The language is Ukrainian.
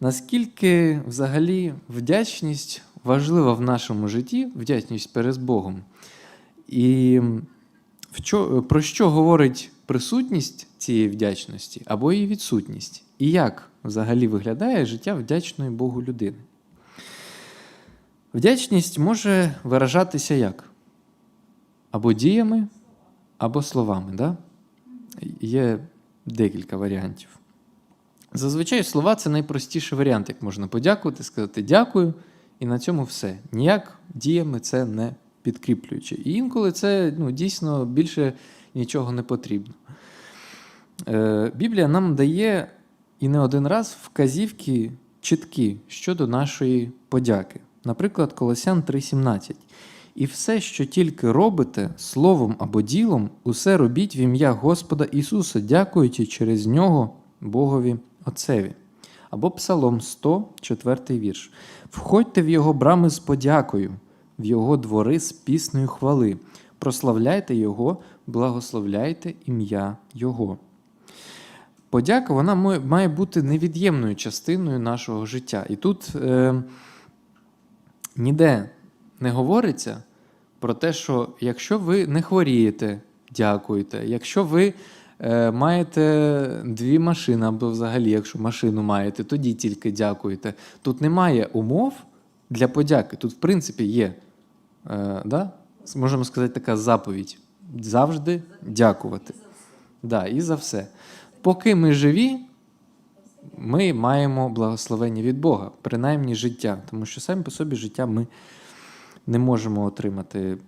Наскільки взагалі вдячність важлива в нашому житті, вдячність перед Богом? І про що говорить присутність цієї вдячності або її відсутність? І як взагалі виглядає життя вдячної Богу людини? Вдячність може виражатися як? Або діями, або словами. Да? Є декілька варіантів. Зазвичай слова це найпростіший варіант, як можна подякувати, сказати дякую, і на цьому все. Ніяк діями це не підкріплюючи. І інколи це ну, дійсно більше нічого не потрібно. Е, Біблія нам дає і не один раз вказівки чіткі щодо нашої подяки. Наприклад, Колосян 3:17. І все, що тільки робите словом або ділом, усе робіть в ім'я Господа Ісуса, дякуючи через нього Богові Отцеві. Або Псалом 100, 4 вірш. Входьте в його брами з подякою, в його двори з піснею хвали. Прославляйте Його, благословляйте ім'я Його. Подяка вона має- бути невід'ємною частиною нашого життя. І тут е, ніде не говориться про те, що якщо ви не хворієте, дякуйте. Якщо ви маєте дві машини, або взагалі, якщо машину маєте, тоді тільки дякуйте. Тут немає умов для подяки. Тут, в принципі, є, е, да? можемо сказати, така заповідь. Завжди дякувати. Да, і за все. Поки ми живі, ми маємо благословення від Бога, принаймні життя, тому що самі по собі життя ми не можемо отримати